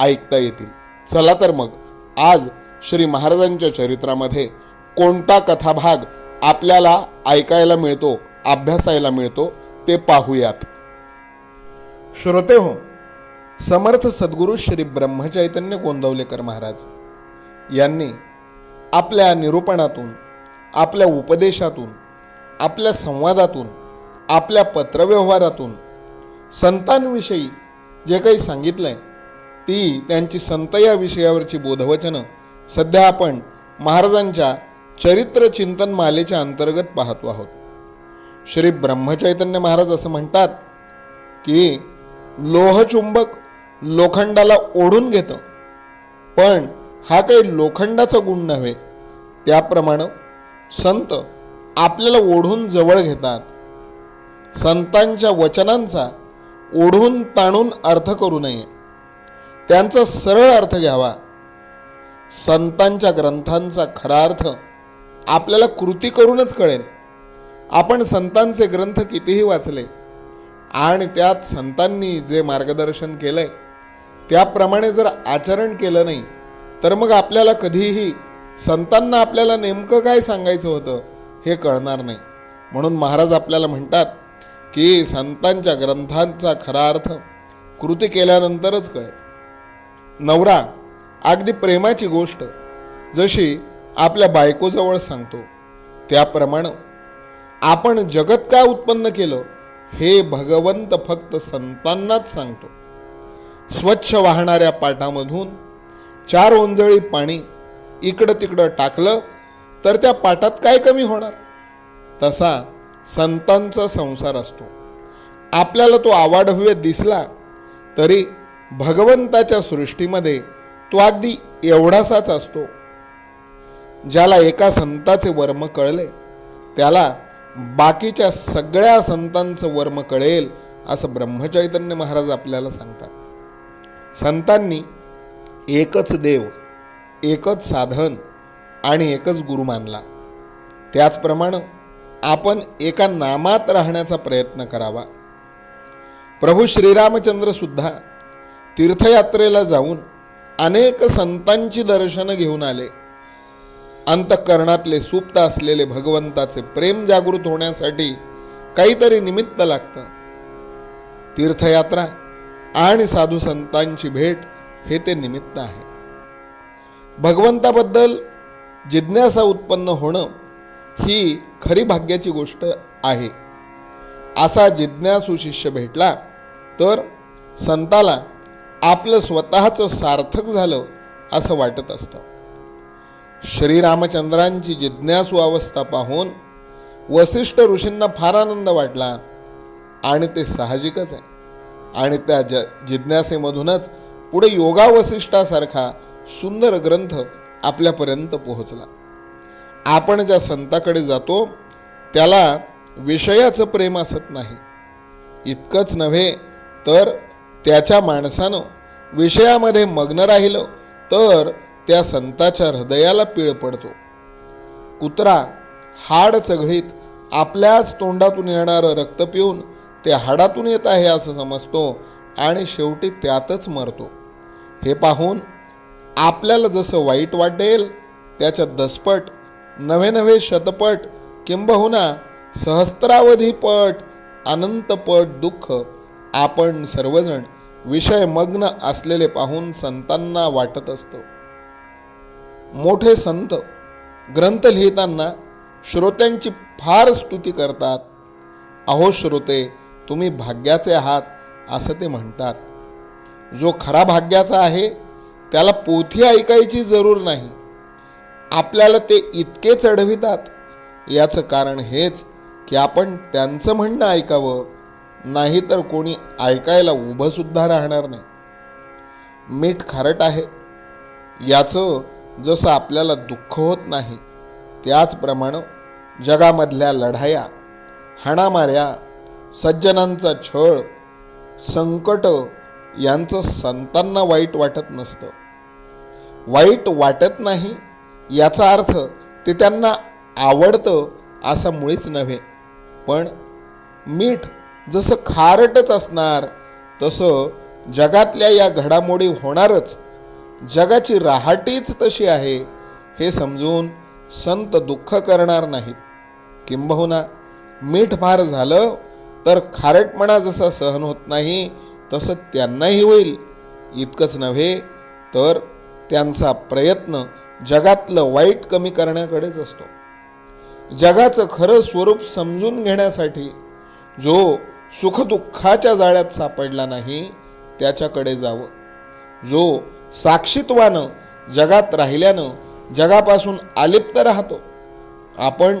ऐकता येतील. चला तर मग आज श्री महाराजांच्या चरित्रामध्ये कोणता कथाभाग आपल्याला ऐकायला मिळतो अभ्यासायला मिळतो ते पाहूयात. श्रोते हो समर्थ सद्गुरू श्री ब्रह्मचैतन्य गोंदवलेकर महाराज यांनी आपल्या निरूपणातून आपल्या उपदेशातून आपल्या संवादातून आपल्या पत्रव्यवहारातून संतांविषयी जे काही सांगितलं आहे ती त्यांची संत या विषयावरची बोधवचनं सध्या आपण महाराजांच्या चरित्र चिंतन मालेच्या अंतर्गत पाहतो आहोत. श्री ब्रह्मचैतन्य महाराज असं म्हणतात की लोहचुंबक लोखंडाला ओढून घेतं. पण हा काही लोखंडाचा गुण नव्हे. त्याप्रमाणे संत आपल्याला ओढून जवळ घेतात. संतांच्या वचनांचा ओढून ताणून अर्थ करू नये. त्यांचा सरळ अर्थ घ्यावा. संतांच्या ग्रंथांचा खरा अर्थ आपल्याला कृती करूनच कळेल. आपण संतांचे ग्रंथ कितीही वाचले आणि त्यात संतांनी जे मार्गदर्शन केलंय त्याप्रमाणे जर आचरण केलं नाही तर मग आपल्याला कधीही संतांना आपल्याला नेमकं काय सांगायचं होतं हे कळणार नाही. म्हणून महाराज आपल्याला म्हणतात की संतांच्या ग्रंथांचा खरा अर्थ कृती केल्यानंतरच कळेल. नवरा अगदी प्रेमाची गोष्ट जशी आपल्या बायकोजवळ सांगतो. त्याप्रमाणे आपण जगत का उत्पन्न केलं हे भगवंत फक्त संतांनाच सांगतो. स्वच्छ वाहणाऱ्या पाटामधून चार ओंजळी पाणी इकडं तिकडं टाकलं तर त्या पाटात काय कमी होणार? तसा संतांचा संसार असतो. आपल्याला तो आवाढव्य दिसला तरी भगवंताच्या सृष्टीमध्ये तो अगदी एवढासाच असतो ज्याला एका संताचे वर्म कळले त्याला बाकीच्या सगळ्या संतांचं वर्म कळेल असं ब्रह्मचैतन्य महाराज आपल्याला सांगतात. संतांनी एकच देव एकच साधन आणि एकच गुरु मानला. त्याचप्रमाणे आपण एका नामात राहण्याचा प्रयत्न करावा. प्रभू श्रीरामचंद्रसुद्धा तीर्थयात्रेला जाऊन अनेक संतांची दर्शनं घेऊन आले. अंतःकरणातले सुप्त असलेले भगवंताचे प्रेम जागृत होण्यासाठी काहीतरी निमित्त लागतं. तीर्थयात्रा आणि साधू संतांची भेट हे ते निमित्त आहे. भगवंताबद्दल जिज्ञासा उत्पन्न होणं ही खरी भाग्याची गोष्ट आहे. असा जिज्ञासू शिष्य भेटला तर संताला आपलं स्वतःचं सार्थक झालं असं वाटत असतं. श्रीरामचंद्रांची जिज्ञासू अवस्था पाहून वसिष्ठ ऋषींना फार आनंद वाटला आणि ते साहजिकच आहे. आणि त्या ज जिज्ञासेमधूनच पुढे योगा वसिष्ठासारखा सुंदर ग्रंथ आपल्यापर्यंत पोहोचला. आपण ज्या संताकडे जातो त्याला विषयाचं प्रेम असत नाही. इतकंच नव्हे तर त्याच्या माणसानं विषयामध्ये मग्न राहिलं तर त्या संताच्या हृदयाला पीळ पडतो. कुत्रा हाड चघळीत आपल्याच तोंडातून येणारं रक्त पिऊन ते हाडातून येत आहे असं समजतो आणि शेवटी त्यातच मरतो. हे पाहून आपल्याला जसं वाईट वाटेल त्याच्या दसपट नवे नवे शतपट किंबहुना सहस्त्रावधीपट अनंतपट दुःख आपण सर्वजण विषयमग्न असलेले पाहून संतांना वाटत असतो. मोठे संत ग्रंथ लिहिताना श्रोत्यांची फार स्तुती करतात. अहो श्रोते तुम्ही भाग्याचे आहात असं ते म्हणतात. जो खरा भाग्याचा आहे त्याला पोथी ऐकायची जरूर नाही. आपल्याला ते इतके चढवितात. याचं कारण हेच की आपण त्यांचं म्हणणं ऐकावं. नाहीतर कोणी ऐकायला उभंसुद्धा राहणार नाही. मीठ खारट आहे. याचं जसं आपल्याला दुःख होत नाही त्याचप्रमाणे जगामधल्या लढाया हाणामाऱ्या सज्जनांचा छळ संकट यांचं संतांना वाईट वाटत नसतं. वाईट वाटत नाही याचा अर्थ ते त्यांना आवडतं असं मुळीच नव्हे पण मीठ जसं खारटच असणार तसं जगातल्या या घडामोडी होणारच. जगाची राहाटीच तशी आहे हे समजून संत दुःख करणार नाहीत. किंबहुना मीठ फार झालं तर खारटपणा जसा सहन होत नाही तसं त्यांनाही होईल. इतकंच नव्हे तर त्यांचा प्रयत्न जगातलं वाईट कमी करण्याकडेच असतो. जगाचं खरं स्वरूप समजून घेण्यासाठी जो सुखदुःखाच्या जाळ्यात सापडला नाही त्याच्याकडे जावं. जो साक्षीत्वानं जगात राहिल्यानं जगापासून आलिप्त राहतो आपण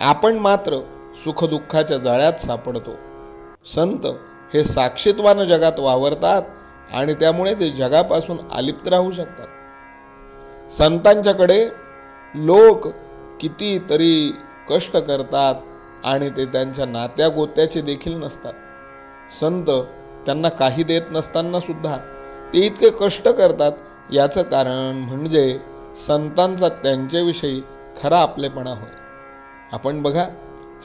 आपण मात्र सुखदुःखाच्या जाळ्यात सापडतो. संत हे साक्षीत्वानं जगात वावरतात आणि त्यामुळे ते जगापासून आलिप्त राहू शकतात. संतांच्याकडे लोक कितीतरी कष्ट करतात आणि ते त्यांच्या नात्या गोत्याचे देखील नसतात. संत त्यांना काही देत नसताना सुद्धा ते इतके कष्ट करतात याचं कारण म्हणजे संतांचा त्यांच्याविषयी खरा आपलेपणा होय. आपण बघा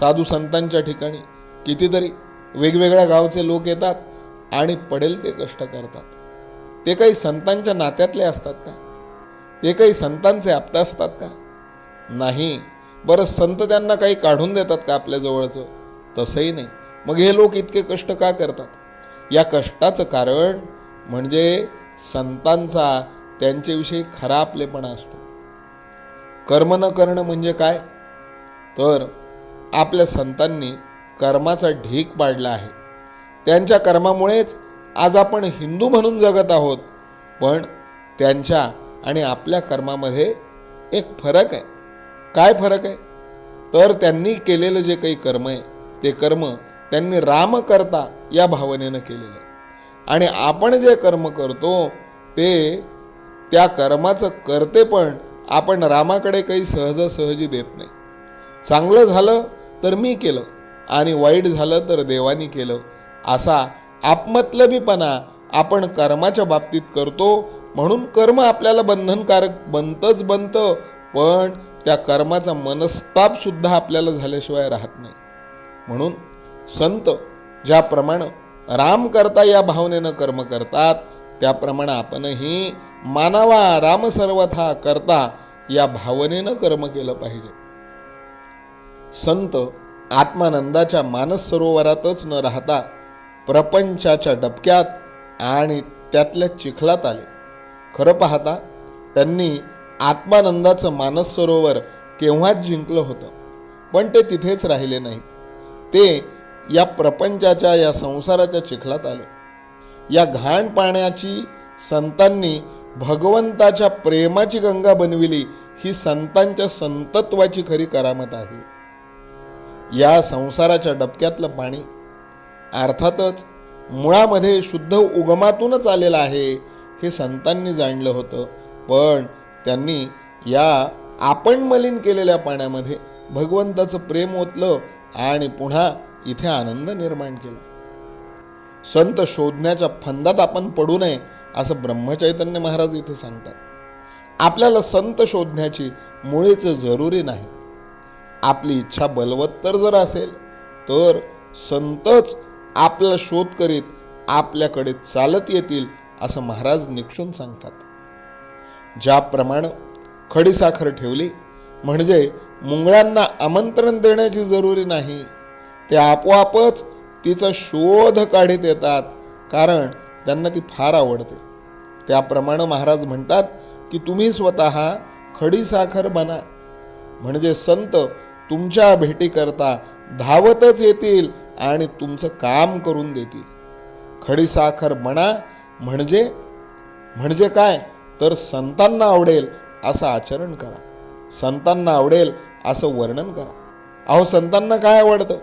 साधू संतांच्या ठिकाणी कितीतरी वेगवेगळ्या गावचे लोक येतात आणि पडेल ते कष्ट करतात. ते काही संतांच्या नात्यातले असतात का? ते काही संतांचे आप्त असतात का? नाही. बरं संत त्यांना काही काढून देतात का आपल्या जवळचं? तसंही नाही. मग हे लोक इतके कष्ट का करतात? या कष्टाचं कारण म्हणजे संतांचा त्यांच्याविषयी खरा आपलेपणा असतो. कर्म न करणं म्हणजे काय? तर आपल्या संतांनी कर्माचा ढीक पाडला आहे. त्यांच्या कर्मामुळेच आज आपण हिंदू म्हणून जगत आहोत. पण त्यांच्या आणि आपल्या कर्मामध्ये एक फरक आहे. काय फरक आहे? तर त्यांनी केलेलं जे काही कर्म आहे ते कर्म त्यांनी राम करता या भावनेनं केलेलं आहे. आणि आपण जे कर्म करतो ते त्या कर्माचं करते पण आपण रामाकडे काही सहजासहजी देत नाही. चांगलं झालं तर मी केलं आणि वाईट झालं तर देवानी केलं. असा आपमतलबीपणा आपण कर्माच्या बाबतीत करतो म्हणून कर्म आपल्याला बंधनकारक बनतंच बनतं पण त्या कर्माचा मनस्ताप सुद्धा आपल्याला झाल्याशिवाय राहत नाही. म्हणून संत ज्याप्रमाणे राम करता या भावनेनं कर्म करतात त्याप्रमाणे आपणही मानावा राम सर्वथा करता या भावनेनं कर्म केलं पाहिजे. संत आत्मानंदाच्या मानस सरोवरातच न राहता प्रपंचाच्या डबक्यात आणि त्यातल्या चिखलात आले. खरं पाहता त्यांनी आत्मानंदाचं मानस सरोवर केव्हाच जिंकलं होतं. पण ते तिथेच राहिले नाहीत. ते या प्रपंचाच्या या संसाराच्या चिखलात आले. या घाण पाण्याची संतांनी भगवंताच्या प्रेमाची गंगा बनविली ही संतांच्या संतत्वाची खरी करामत आहे. या संसाराच्या डबक्यातलं पाणी अर्थातच मुळामध्ये शुद्ध उगमातूनच आलेलं आहे हे संतांनी जाणलं होतं. पण त्यांनी या आपण मलिन केलेल्या पाण्यामध्ये भगवंताचं प्रेम ओतलं आणि पुन्हा इथे आनंद निर्माण केला. संत शोधण्याच्या फंदात आपण पडू नये असं ब्रह्मचैतन्य महाराज इथे सांगतात. आपल्याला संत शोधण्याची मुळीच जरुरी नाही. आपली इच्छा बलवत्तर जर असेल तर संतच आपला शोध करीत आपल्याकडे चालत येतील असं महाराज निक्षून सांगतात. ज्याप्रमाणे खडीसाखर ठेवली म्हणजे मुंगळ्यांना आमंत्रण देण्याची जरुरी नाही ते आपोआपच तिचा शोध काढीत येतात कारण त्यांना ती फार आवडते. त्याप्रमाणे महाराज म्हणतात की तुम्ही स्वतः खडीसाखर बना म्हणजे संत तुमच्या भेटीकरता धावतच येतील आणि तुमचं काम करून देतील. खडीसाखर बना म्हणजे म्हणजे काय? तर संतांना आवडेल असं आचरण करा. संतांना आवडेल असं वर्णन करा. अहो संतांना काय आवडतं?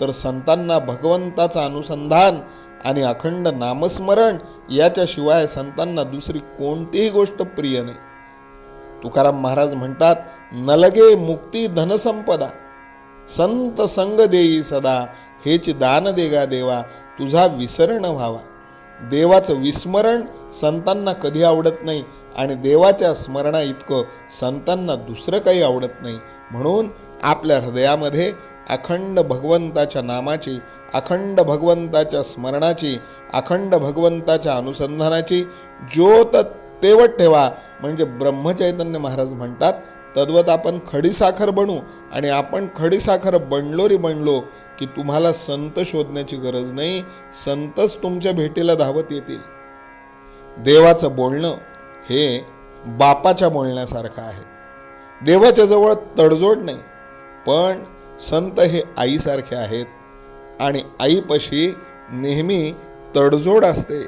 तर संतांना भगवंताचं अनुसंधान आणि अखंड नामस्मरण याच्याशिवाय संतांना दुसरी कोणतीही गोष्ट प्रिय नाही. तुकाराम महाराज म्हणतात नलगे मुक्ती धनसंपदा. संत संग देई सदा. हेच दान देगा देवा. तुझा विसरण व्हावा. देवाचं विस्मरण संतांना कधी आवडत नाही आणि देवाच्या स्मरणा इतकं संतांना दुसरं काही आवडत नाही. म्हणून आपल्या हृदयामध्ये अखंड भगवंताच्या नामाची अखंड भगवंताच्या स्मरणाची अखंड भगवंताच्या अनुसंधानाची ज्योत तेवत ठेवा. म्हणजे ब्रह्मचैतन्य महाराज म्हणतात तद्वत आपण खडीसाखर बनू आणि आपण खडीसाखर बनलो रे बनलो की तुम्हाला संत शोधण्याची गरज नाही. संतच तुमच्या भेटीला धावत येतील. देवाचं बोलणं हे बापाच्या बोलण्यासारखं आहे. देवाच्या जवळ तडजोड नाही पण संत हे आईसारखे आहेत आणि आईपाशी नेहमी तडजोड असते.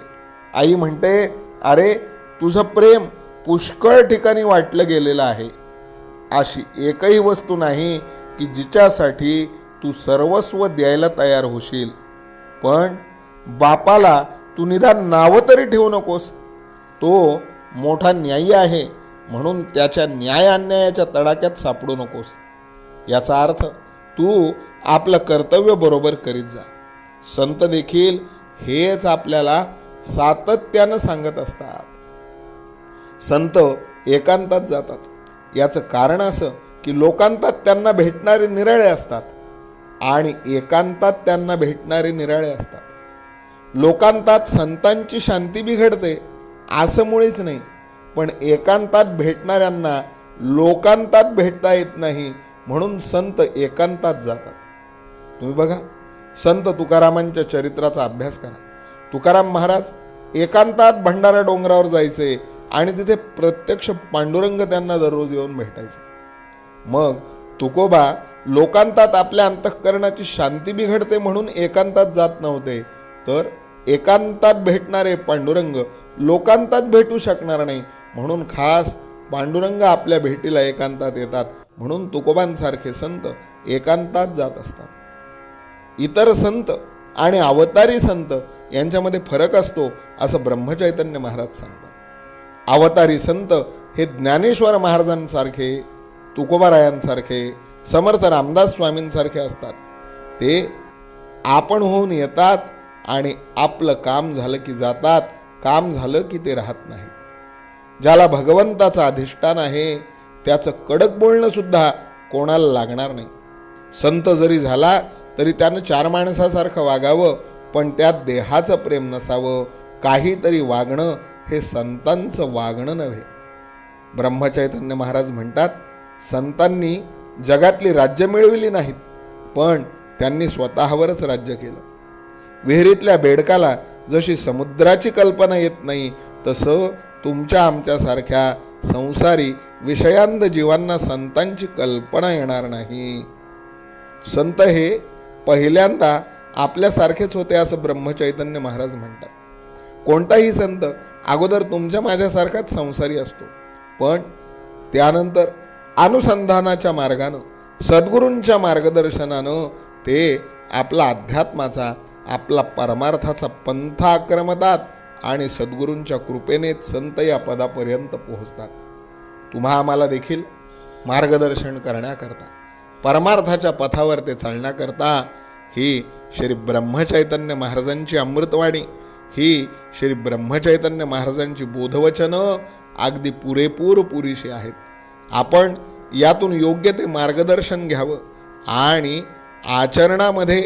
आई म्हणते अरे तुझं प्रेम पुष्कळ ठिकाणी वाटलं गेलेलं आहे. अशी एकही वस्तू नाही की जिच्यासाठी तू सर्वस्व द्यायला तयार होशील. पण बापाला तू निदान नावं तरी ठेवू नकोस. तो मोठा न्यायी आहे म्हणून त्याच्या न्याय अन्यायाच्या तडाक्यात सापडू नकोस. याचा अर्थ तू आपलं कर्तव्य बरोबर करीत जा. संत देखील हेच आपल्याला सातत्यानं सांगत असतात. संत एकांतात जातात. याचं कारण असं की लोकांतात त्यांना भेटणारे निराळे असतात आणि एकांतात त्यांना भेटणारे निराळे असतात. लोकांतात संतांची शांती बिघडते असं मुळीच नाही. पण एकांतात भेटणाऱ्यांना लोकांतात भेटता येत नाही म्हणून संत एकांतात जातात. तुम्ही बघा संत तुकारामांच्या चरित्राचा अभ्यास करा. तुकाराम महाराज एकांतात भंडारा डोंगरावर जायचे आणि तिथे प्रत्यक्ष पांडुरंग त्यांना दररोज येऊन भेटायचे. मग तुकोबा लोकांतात आपल्या अंतःकरणाची शांती बिघडते म्हणून एकांतात जात नव्हते तर एकांतात भेटणारे पांडुरंग लोकांतात भेटू शकणार नाही. म्हणून खास पांडुरंग आपल्या भेटीला एकांतात येतात. म्हणून तुकोबांसारखे संत एकांतात जात असतात. इतर संत आणि अवतारी संत यांच्यामध्ये फरक असतो असं ब्रह्मचैतन्य महाराज सांगतात. अवतारी संत हे ज्ञानेश्वर महाराजांसारखे तुकोबारायांसारखे समर्थ रामदास स्वामींसारखे असतात. ते आपण होऊन येतात आणि आपलं काम झालं की जातात काम झालं की ते राहत नाही. ज्याला भगवंताचं अधिष्ठान आहे त्याचं कडक बोलणं सुद्धा कोणाला लागणार नाही. संत जरी झाला तरी त्यानं चार माणसासारखं वागावं पण त्यात देहाचं प्रेम नसावं काहीतरी वागणं हे संतांचं वागणं नव्हे. ब्रह्मचैतन्य महाराज म्हणतात संतांनी जगातली राज्य मिळविली नाहीत पण त्यांनी स्वतःवरच राज्य केलं. विहिरीतल्या बेडकाला जशी समुद्राची कल्पना येत नाही तसं तुमच्या आमच्यासारख्या संसारी विषयांध जीवांना संतांची कल्पना येणार नाही. संत हे पहिल्यांदा आपल्यासारखेच होते असं ब्रह्मचैतन्य महाराज म्हणतात. कोणताही संत अगोदर तुमच्या माझ्यासारखाच संसारी असतो. पण त्यानंतर अनुसंधानाच्या मार्गानं सद्गुरूंच्या मार्गदर्शनानं ते आपला अध्यात्माचा आपला परमार्थाचा पंथ आक्रमतात आणि सद्गुरूंच्या कृपेने संत या पदापर्यंत पोहोचतात. तुम्हा आम्हाला देखील मार्गदर्शन करण्याकरता परमार्थाच्या पथावर ते चालण्याकरता ही श्री ब्रह्मचैतन्य महाराजांची अमृतवाणी ही श्री ब्रह्मचैतन्य महाराजांची बोधवचनं अगदी पुरेपूर पुरीशी आहेत. आपण यातून योग्य ते मार्गदर्शन घ्यावं आणि आचरणामध्ये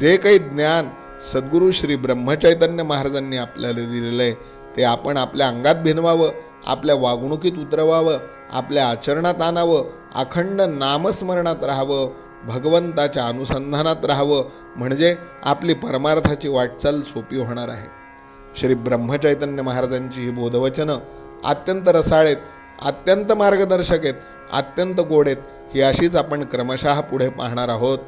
जे काही ज्ञान सद्गुरू श्री ब्रह्मचैतन्य महाराजांनी आपल्याला दिलेलं आहे. ते आपण आपल्या अंगात भिनवावं आपल्या वागणुकीत उतरवावं आपल्या आचरणात आणावं अखंड नामस्मरणात राहावं भगवंताच्या अनुसंधानात राहावं. म्हणजे आपली परमार्थाची वाटचाल सोपी होणार आहे. श्री ब्रह्मचैतन्य महाराजांची ही बोधवचनं अत्यंत रसाळेत अत्यंत मार्गदर्शक आहेत अत्यंत गोड आहेत ही अशीच आपण क्रमशः पुढे पाहणार आहोत.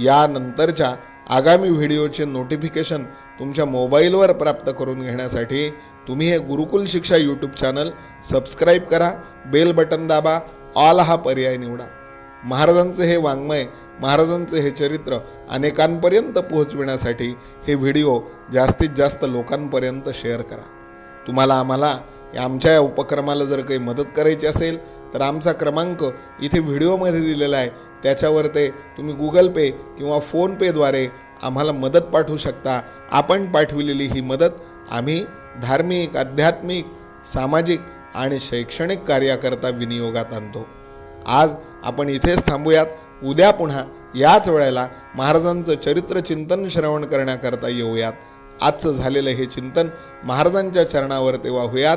यानंतरच्या आगामी व्हिडिओचे नोटिफिकेशन तुमच्या मोबाईलवर प्राप्त करून घेण्यासाठी तुम्ही हे Gurukul Shiksha YouTube channel subscribe करा बेल बटन दाबा ऑल हा पर्याय निवडा. महाराजांचे हे वाङ्मय महाराजांचे हे चरित्र अनेकांपर्यंत पोहोचविण्यासाठी हे व्हिडिओ जास्तीत जास्त लोकांपर्यंत शेअर करा. तुम्हाला आम्हाला या आमच्या या उपक्रमाला जर काही मदत करायची असेल तर आमचा क्रमांक इथे व्हिडिओमध्ये दिलेला आहे. त्याच्यावर ते तुम्ही गुगल पे किंवा फोनपेद्वारे आम्हाला मदत पाठवू शकता. आपण पाठविलेली ही मदत आम्ही धार्मिक आध्यात्मिक सामाजिक आणि शैक्षणिक कार्याकरता विनियोगात आणतो. आज आपण इथेच थांबूयात. उद्या पुन्हा याच वेळेला महाराजांचं चरित्र चिंतन श्रवण करण्याकरता येऊयात. आजचं झालेलं हे चिंतन महाराजांच्या चरणावर ते वाहूयात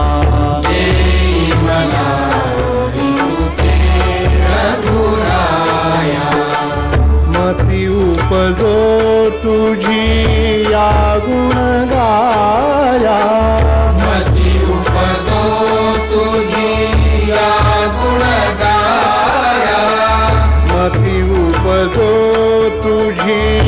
तुझी या गुण गाया मती उपजो तुझी या गुण गाया मती उपजो तुझी